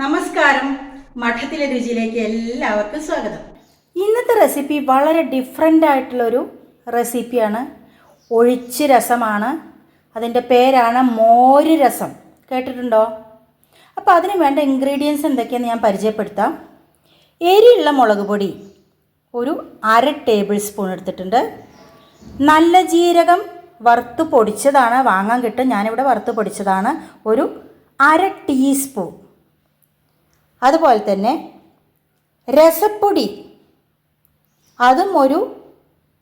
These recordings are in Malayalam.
നമസ്കാരം. മഠത്തിലെ രുചിയിലേക്ക് എല്ലാവർക്കും സ്വാഗതം. ഇന്നത്തെ റെസിപ്പി വളരെ ഡിഫറെന്റ് ആയിട്ടുള്ളൊരു റെസിപ്പിയാണ്. ഒഴിച്ച് രസമാണ്. അതിന്റെ പേരാണ് മോര് രസം. കേട്ടിട്ടുണ്ടോ? അപ്പോൾ അതിന് വേണ്ട ഇൻഗ്രീഡിയൻസ് എന്തൊക്കെയാണെന്ന് ഞാൻ പരിചയപ്പെടുത്താം. എരിയുള്ള മുളക് പൊടി ഒരു അര ടേബിൾ സ്പൂൺ എടുത്തിട്ടുണ്ട്. നല്ല ജീരകം വറുത്ത് പൊടിച്ചതാണ്. വാങ്ങാൻ കിട്ടും. ഞാനിവിടെ വറുത്ത് പൊടിച്ചതാണ്. ഒരു അര ടീസ്പൂൺ അതുപോലെ തന്നെ രസപ്പൊടി. അതും ഒരു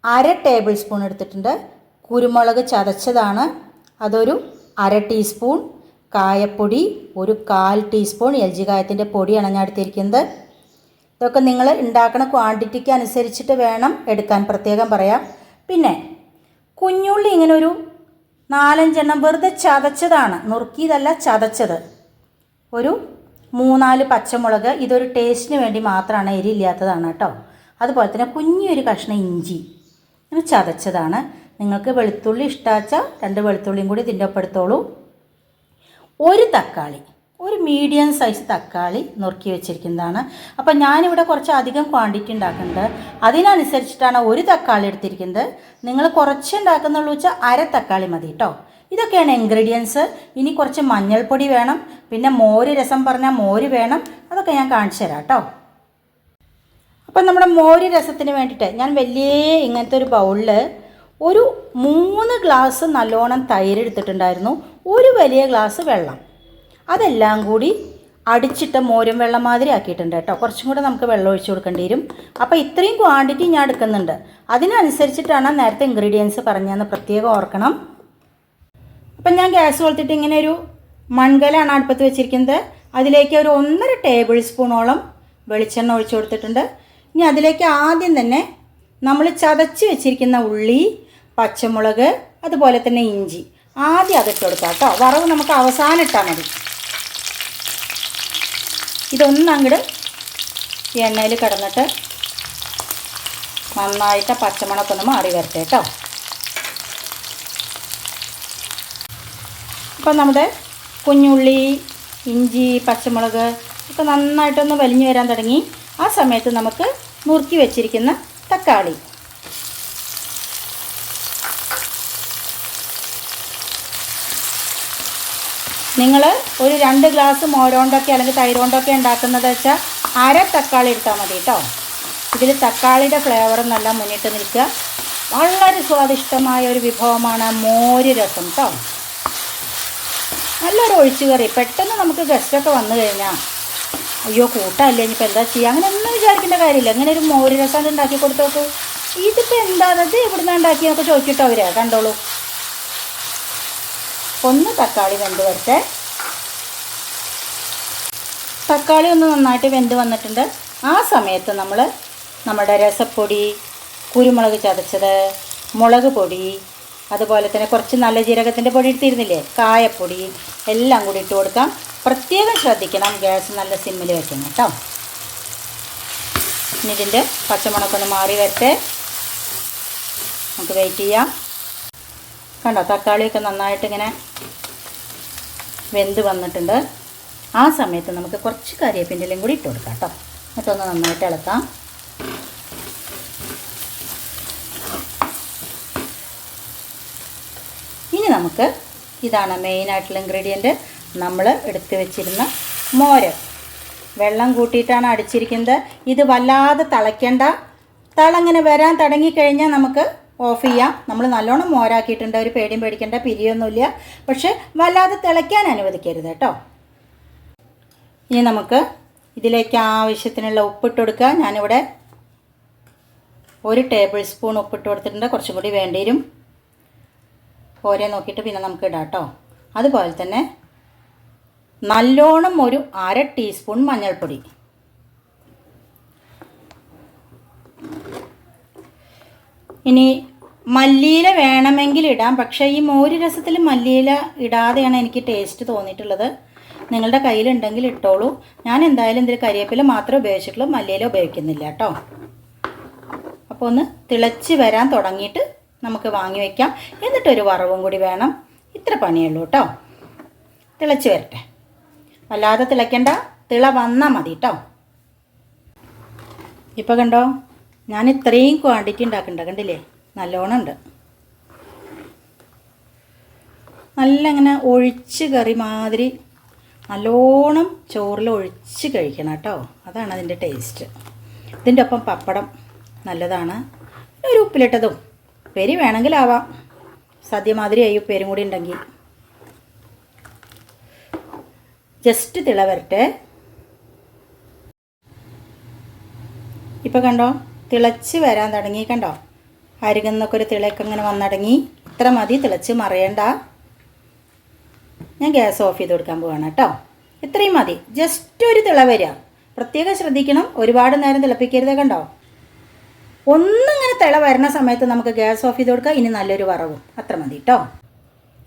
അര ടേബിൾ സ്പൂൺ എടുത്തിട്ടുണ്ട്. കുരുമുളക് ചതച്ചതാണ്. അതൊരു അര ടീസ്പൂൺ കായപ്പൊടി ഒരു കാൽ ടീസ്പൂൺ എൽജി കായത്തിന്റെ പൊടിയാണ് ഞാൻ എടുത്തിരിക്കുന്നത്. ഇതൊക്കെ നിങ്ങൾ ഉണ്ടാക്കുന്ന ക്വാണ്ടിറ്റിക്ക് അനുസരിച്ചിട്ട് വേണം എടുക്കാൻ. പ്രത്യേകം പറയാം. പിന്നെ കുഞ്ഞുള്ളി ഇങ്ങനെ ഒരു നാലഞ്ചെണ്ണം വെറുതെ ചതച്ചതാണ്. നുറുക്കിയതല്ല ചതച്ചത്. ഒരു മൂന്നാൽ പച്ചമുളക് ഇതൊരു ടേസ്റ്റിന് വേണ്ടി മാത്രമാണ് എരിയില്ലാത്തതാണ് കേട്ടോ. അതുപോലെ തന്നെ കുഞ്ഞൊരു കഷ്ണം ഇഞ്ചി. ഇങ്ങനെ ചതച്ചതാണ്. നിങ്ങൾക്ക് വെളുത്തുള്ളി ഇഷ്ടാച്ചാൽ രണ്ട് വെളുത്തുള്ളിയും കൂടി ഇതിന്റെ ഒപ്പം എടുത്തോളൂ. ഒരു തക്കാളി ഒരു മീഡിയം സൈസ് തക്കാളി നുറുക്കി വെച്ചിരിക്കുന്നതാണ്. അപ്പം ഞാനിവിടെ കുറച്ച് അധികം ക്വാണ്ടിറ്റി ഉണ്ടാക്കുന്നുണ്ട്. അതിനനുസരിച്ചിട്ടാണ് ഒരു തക്കാളി എടുത്തിരിക്കുന്നത്. നിങ്ങൾ കുറച്ച് ഉണ്ടാക്കുന്നുള്ളൂ വെച്ചാൽ അര തക്കാളി മതി കേട്ടോ. ഇതൊക്കെയാണ് ഇൻഗ്രീഡിയൻസ് ഇനി കുറച്ച് മഞ്ഞൾപ്പൊടി വേണം. പിന്നെ മോര് രസം പറഞ്ഞാൽ മോര് വേണം. അതൊക്കെ ഞാൻ കാണിച്ചു തരാം കേട്ടോ. അപ്പം നമ്മുടെ മോര് രസത്തിന് വേണ്ടിയിട്ട് ഞാൻ വലിയ ഇങ്ങനത്തെ ഒരു ബൗളിൽ ഒരു മൂന്ന് ഗ്ലാസ് നല്ലോണം തൈര് എടുത്തിട്ടുണ്ടായിരുന്നു. ഒരു വലിയ ഗ്ലാസ് വെള്ളം. അതെല്ലാം കൂടി അടിച്ചിട്ട് മോരും വെള്ളം മാതിരി ആക്കിയിട്ടുണ്ട് കേട്ടോ. കുറച്ചും കൂടെ നമുക്ക് വെള്ളം ഒഴിച്ചു കൊടുക്കേണ്ടി വരും. അപ്പോൾ ഇത്രയും ക്വാണ്ടിറ്റി ഞാൻ എടുക്കുന്നുണ്ട്. അതിനനുസരിച്ചിട്ടാണ് നേരത്തെ ഇൻഗ്രീഡിയൻസ് പറഞ്ഞതെന്ന് പ്രത്യേകം ഓർക്കണം. അപ്പം ഞാൻ ഗ്യാസ് കൊടുത്തിട്ട് ഇങ്ങനെ ഒരു മൺകലാണ് അടുപ്പത്ത് വെച്ചിരിക്കുന്നത്. അതിലേക്ക് ഒരു ഒന്നര ടേബിൾ സ്പൂണോളം വെളിച്ചെണ്ണ ഒഴിച്ചു കൊടുത്തിട്ടുണ്ട്. ഇനി അതിലേക്ക് ആദ്യം തന്നെ നമ്മൾ ചതച്ച് വെച്ചിരിക്കുന്ന ഉള്ളി പച്ചമുളക് അതുപോലെ തന്നെ ഇഞ്ചി ആദ്യം അതിട്ട് കൊടുക്കാം കേട്ടോ. വറവ് നമുക്ക് അവസാനം ഇട്ടാൽ മതി. ഇതൊന്നും അങ്ങോട്ട് എണ്ണയിൽ കിടന്നിട്ട് നന്നായിട്ട് പച്ചമുളകൊക്കെ ഒന്ന് മാറി വരട്ടെ കേട്ടോ. ഇപ്പം നമ്മുടെ കുഞ്ഞുള്ളി ഇഞ്ചി പച്ചമുളക് ഒക്കെ നന്നായിട്ടൊന്ന് വലിഞ്ഞു വരാൻ തുടങ്ങി. ആ സമയത്ത് നമുക്ക് നുറുക്കി വെച്ചിരിക്കുന്ന തക്കാളി. നിങ്ങൾ ഒരു രണ്ട് ഗ്ലാസ് മോരോണ്ടൊക്കെ അല്ലെങ്കിൽ തൈരോണ്ടൊക്കെ ഉണ്ടാക്കുന്നത് വെച്ചാൽ അര തക്കാളി എടുത്താൽ മതി കേട്ടോ. ഇതിൽ തക്കാളിയുടെ ഫ്ലേവർ നല്ല മുന്നിട്ട് നിൽക്കുക. വളരെ സ്വാദിഷ്ടമായ ഒരു വിഭവമാണ് മോര് രസം കേട്ടോ. നല്ലൊരു ഒഴിച്ചുകറി പെട്ടെന്ന് നമുക്ക് ഗസ്റ്റൊക്കെ വന്നു കഴിഞ്ഞാൽ അയ്യോ കൂട്ടമല്ലേ ഇനിയിപ്പോൾ എന്താ ചെയ്യുക അങ്ങനെ ഒന്നും വിചാരിക്കേണ്ട കാര്യമില്ല. അങ്ങനെ ഒരു മോര് രസം ഉണ്ടാക്കി കൊടുത്തോക്ക് ഇതിപ്പോൾ എന്താണത് ഇവിടുന്ന് ഉണ്ടാക്കിയെന്നൊക്കെ ചോദിച്ചിട്ടോ അവരെ കണ്ടോളൂ. ഒന്ന് തക്കാളി വെന്ത് വരട്ടെ. തക്കാളി ഒന്ന് നന്നായിട്ട് വെന്ത് വന്നിട്ടുണ്ട്. ആ സമയത്ത് നമ്മൾ നമ്മുടെ രസപ്പൊടി കുരുമുളക് ചതച്ചത് മുളക് പൊടി അതുപോലെ തന്നെ കുറച്ച് നല്ല ജീരകത്തിന്റെ പൊടി എടുത്തിരുന്നില്ലേ? കായപ്പൊടി എല്ലാം കൂടി ഇട്ട് കൊടുക്കാം. പ്രത്യേകം ശ്രദ്ധിക്കണം. ഗ്യാസ് നല്ല സിമ്മിൽ വെക്കണം കേട്ടോ. ഇനി ഇതിന്റെ പച്ചമുളകൊന്ന് മാറി വരട്ടെ. നമുക്ക് വെയിറ്റ് ചെയ്യാം. കണ്ടോ? തക്കാളിയൊക്കെ നന്നായിട്ട് ഇങ്ങനെ വെന്ത് വന്നിട്ടുണ്ട്. ആ സമയത്ത് നമുക്ക് കുറച്ച് കറിയപ്പിന്റെ കൂടി ഇട്ട് കൊടുക്കാം കേട്ടോ. എന്നിട്ടൊന്ന് നന്നായിട്ട് ഇളക്കാം ഇനി നമുക്ക് ഇതാണ് മെയിനായിട്ടുള്ള ഇൻഗ്രീഡിയന്റ് നമ്മൾ എടുത്ത് വെച്ചിരുന്ന മോര്. വെള്ളം കൂട്ടിയിട്ടാണ് അടിച്ചിരിക്കുന്നത്. ഇത് വല്ലാതെ തിളയ്ക്കേണ്ട. തളങ്ങനെ വരാൻ തുടങ്ങിക്കഴിഞ്ഞാൽ നമുക്ക് ഓഫ് ചെയ്യാം. നമ്മൾ നല്ലോണം മോരാക്കിയിട്ടുണ്ട്. ഒരു പേടിയും പേടിക്കേണ്ട. പിരിയൊന്നുമില്ല. പക്ഷെ വല്ലാതെ തിളയ്ക്കാൻ അനുവദിക്കരുത് കേട്ടോ. ഇനി നമുക്ക് ഇതിലേക്ക് ആവശ്യത്തിനുള്ള ഉപ്പിട്ട് കൊടുക്കുക. ഞാനിവിടെ ഒരു ടേബിൾ സ്പൂൺ ഉപ്പിട്ട് കൊടുത്തിട്ടുണ്ട്. കുറച്ചും കൂടി വേണ്ടി വരും ഓരോ നോക്കിയിട്ട് പിന്നെ നമുക്ക് ഇടാം കേട്ടോ അതുപോലെ തന്നെ നല്ലോണം ഒരു അര ടീസ്പൂൺ മഞ്ഞൾപ്പൊടി. ഇനി മല്ലിയില വേണമെങ്കിൽ ഇടാം പക്ഷേ ഈ മോര് രസത്തിൽ മല്ലിയില ഇടാതെയാണ് എനിക്ക് ടേസ്റ്റ് തോന്നിയിട്ടുള്ളത്. നിങ്ങളുടെ കയ്യിലുണ്ടെങ്കിൽ ഇട്ടോളൂ. ഞാൻ എന്തായാലും ഇതിൽ കരിയേപ്പില മാത്രമേ ഉപയോഗിച്ചിട്ടുള്ളൂ മല്ലിയില ഉപയോഗിക്കുന്നില്ല കേട്ടോ അപ്പോൾ ഒന്ന് തിളച്ച് വരാൻ തുടങ്ങിയിട്ട് നമുക്ക് വാങ്ങി വയ്ക്കാം എന്നിട്ടൊരു വറവും കൂടി വേണം. ഇത്ര പണിയുള്ളൂ കേട്ടോ തിളച്ച് വരട്ടെ. വല്ലാതെ തിളയ്ക്കണ്ട. തിള വന്നാൽ മതി കേട്ടോ ഇപ്പോൾ കണ്ടോ? ഞാൻ ഇത്രയും ക്വാണ്ടിറ്റി ഉണ്ടാക്കണ്ട. കണ്ടില്ലേ? നല്ലോണം ഉണ്ട്. നല്ല ഇങ്ങനെ ഒഴിച്ച് കറി മാതിരി നല്ലോണം ചോറിൽ ഒഴിച്ച് കഴിക്കണം കേട്ടോ അതാണ് അതിന്റെ ടേസ്റ്റ് ഇതിന്റെ ഒപ്പം പപ്പടം നല്ലതാണ്. ഒരു ഉപ്പിലിട്ടതും പെരി വേണമെങ്കിലാവാം. സദ്യ മാതിരിയായി ഉപ്പേരും കൂടി ഉണ്ടെങ്കിൽ ജസ്റ്റ് തിള വരട്ടെ ഇപ്പം കണ്ടോ? തിളച്ച് വരാൻ തുടങ്ങി കണ്ടോ? അരികുന്നൊക്കെ ഒരു തിളയൊക്കെ ഇങ്ങനെ വന്നടങ്ങി. ഇത്ര മതി തിളച്ച് മറിയണ്ട. ഞാൻ ഗ്യാസ് ഓഫ് ചെയ്ത് കൊടുക്കാൻ പോവാണ് കേട്ടോ. ഇത്രയും മതി. ജസ്റ്റ് ഒരു തിള വരിക. പ്രത്യേകം ശ്രദ്ധിക്കണം. ഒരുപാട് നേരം തിളപ്പിക്കരുത് കണ്ടോ? ഒന്നിങ്ങനെ തിള വരുന്ന സമയത്ത് നമുക്ക് ഗ്യാസ് ഓഫ് ചെയ്ത് കൊടുക്കുക ഇനി നല്ലൊരു വറവും. അത്ര മതി കേട്ടോ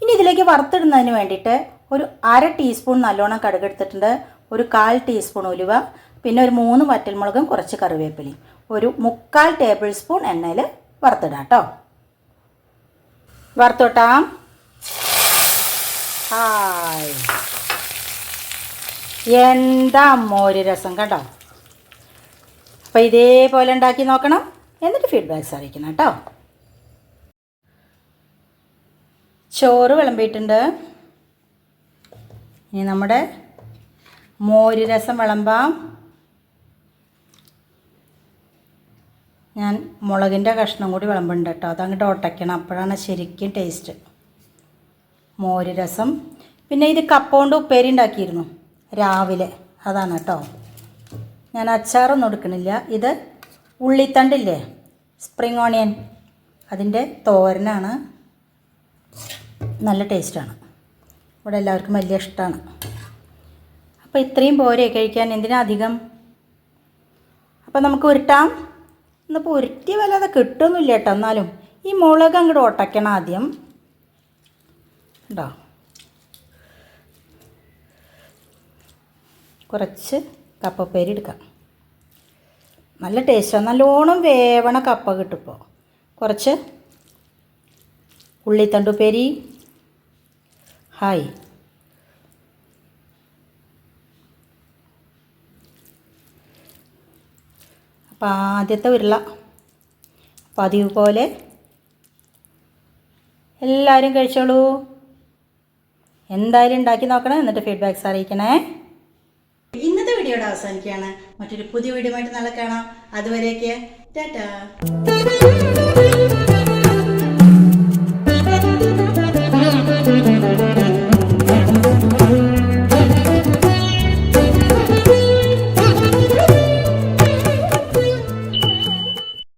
ഇനി ഇതിലേക്ക് വറുത്തിടുന്നതിന് വേണ്ടിയിട്ട് ഒരു അര ടീസ്പൂൺ നല്ലോണം കടുകെടുത്തിട്ടുണ്ട് ഒരു കാൽ ടീസ്പൂൺ ഉലുവ. പിന്നെ ഒരു മൂന്ന് വറ്റൽമുളകും കുറച്ച് കറിവേപ്പിലയും. ഒരു മുക്കാൽ ടേബിൾ സ്പൂൺ എണ്ണയിൽ വറുത്തിടാം കേട്ടോ വറുത്തോട്ടാം. ഹായ്. എന്താ മോര് രസം കേട്ടോ അപ്പോൾ ഇതേപോലെ ഉണ്ടാക്കി നോക്കണം. എന്നിട്ട് ഫീഡ്ബാക്ക്സ് അറിയിക്കണം കേട്ടോ. ചോറ് വിളമ്പിയിട്ടുണ്ട്. ഇനി നമ്മുടെ മോര് രസം വിളമ്പാം. ഞാൻ മുളകിന്റെ കഷ്ണം കൂടി വിളമ്പുണ്ട് കേട്ടോ. അതങ്ങോട്ട് ഒട്ടയ്ക്കണം. അപ്പോഴാണ് ശരിക്കും ടേസ്റ്റ് മോര് രസം. പിന്നെ ഇത് കപ്പ കൊണ്ട് ഉപ്പേരി ഉണ്ടാക്കിയിരുന്നു രാവിലെ. അതാണ് കേട്ടോ. ഞാൻ അച്ചാറൊന്നും എടുക്കണില്ല. ഇത് ഉള്ളിത്തണ്ടില്ലേ? സ്പ്രിങ് ഓണിയൻ അതിന്റെ തോരനാണ്. നല്ല ടേസ്റ്റാണ്. ഇവിടെ എല്ലാവർക്കും വലിയ ഇഷ്ടമാണ് അപ്പോൾ ഇത്രയും പോരെ കഴിക്കാൻ എന്തിനാ അധികം? അപ്പോൾ നമുക്ക് ഉരുട്ടാം. ഇന്നിപ്പോൾ ഉരുട്ടിയ വല്ലാതെ കിട്ടുമൊന്നുമില്ല കേട്ടോ എന്നാലും. ഈ മുളക് അങ്ങോട്ട് ഒട്ടയ്ക്കണം ആദ്യം. ഉണ്ടോ കുറച്ച് കപ്പപ്പേരി എടുക്കാം. നല്ല ടേസ്റ്റാണ് നല്ലോണം വേവണ കപ്പ കിട്ടുമ്പോൾ കുറച്ച് ഉള്ളിത്തണ്ടുപ്പേരി ഹായ്. അപ്പം ആദ്യത്തെ ഉരുള പതിവ് പോലെ എല്ലാവരും കഴിച്ചോളൂ. എന്തായാലും ഉണ്ടാക്കി നോക്കണം. എന്നിട്ട് ഫീഡ്ബാക്ക്സ് അറിയിക്കണേ. വീഡിയോയുടെ അവസാനിക്കുകയാണ്. മറ്റൊരു പുതിയ വീഡിയോ ആയിട്ട് നാളെ കാണാം. അതുവരേക്ക് ടാറ്റാ.